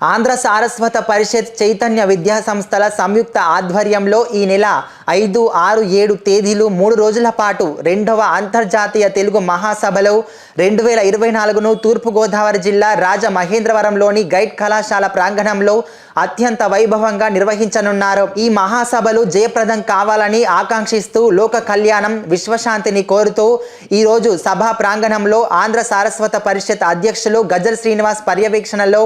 ఆంధ్ర సారస్వత పరిషత్ చైతన్య విద్యా సంస్థల సంయుక్త ఆధ్వర్యంలో ఈ నెల ఐదు ఆరు ఏడు తేదీలు మూడు రోజుల పాటు రెండవ అంతర్జాతీయ తెలుగు మహాసభలో రెండు వేల ఇరవై నాలుగును తూర్పుగోదావరి జిల్లా రాజమహేంద్రవరంలోని గైడ్ కళాశాల ప్రాంగణంలో అత్యంత వైభవంగా నిర్వహించనున్నారు. ఈ మహాసభలు జయప్రదం కావాలని ఆకాంక్షిస్తూ లోక కళ్యాణం విశ్వశాంతిని కోరుతూ ఈరోజు సభా ప్రాంగణంలో ఆంధ్ర సారస్వత పరిషత్ అధ్యక్షులు గజల్ శ్రీనివాస్ పర్యవేక్షణలో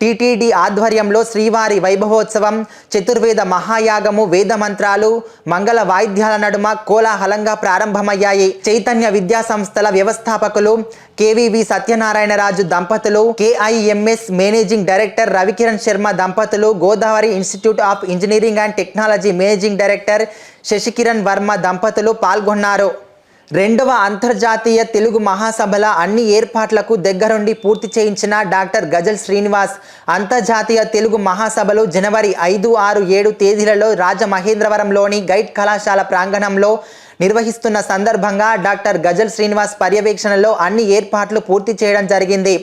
టీటీడీ ఆధ్వర్యంలో శ్రీవారి వైభవోత్సవం చతుర్వేద మహాయాగము వేద మంత్రాలు మంగళ వాయిద్యాల నడుమ కోలాహలంగా ప్రారంభమయ్యాయి. చైతన్య విద్యా సంస్థల వ్యవస్థాపకులు కేవీవి సత్యనారాయణరాజు దంపతులు కేఐఎంఎస్ మేనేజింగ్ డైరెక్టర్ రవికిరణ్ శర్మ దంపతులు Godavari institute of engineering and technology managing director Sashikiran Varma దంపతులు పాల్గొన్నారు. రెండవ అంతర్జాతీయ తెలుగు మహాసభల అన్ని ఏర్పాట్లకు దగ్గరుండి పూర్తి చేయించిన డాక్టర్ గజల్ శ్రీనివాస్ అంతర్జాతీయ తెలుగు మహాసభలు జనవరి ఐదు ఆరు ఏడు తేదీలలో రాజమహేంద్రవరంలోని గైడ్ కళాశాల ప్రాంగణంలో నిర్వహిస్తున్న సందర్భంగా డాక్టర్ గజల్ శ్రీనివాస్ పర్యవేక్షణలో అన్ని ఏర్పాట్లు పూర్తి చేయడం జరిగింది.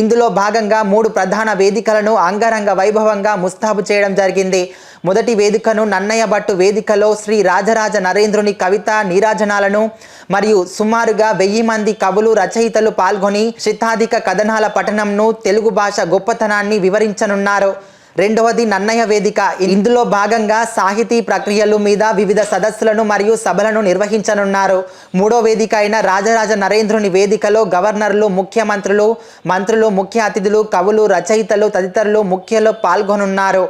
ఇందులో భాగంగా మూడు ప్రధాన వేదికలను అంగరంగ వైభవంగా ముస్తాబు చేయడం జరిగింది. మొదటి వేదికను నన్నయ్య భట్టు వేదికలో శ్రీ రాజరాజ నరేంద్రుని కవిత నీరాజనాలను మరియు సుమారుగా వెయ్యి మంది కవులు రచయితలు పాల్గొని శతాధిక కథనాల పఠనంను తెలుగు భాష గొప్పతనాన్ని వివరించనున్నారు. రెండవది నన్నయ వేదిక. ఇందులో భాగంగా సాహితీ ప్రక్రియలు మీద వివిధ సదస్సులను మరియు సభలను నిర్వహించనున్నారు. మూడో వేదిక అయిన రాజరాజ నరేంద్రుని వేదికలో గవర్నర్లు ముఖ్యమంత్రులు మంత్రులు ముఖ్య అతిథులు కవులు రచయితలు తదితరులు ముఖ్యలో పాల్గొనున్నారు.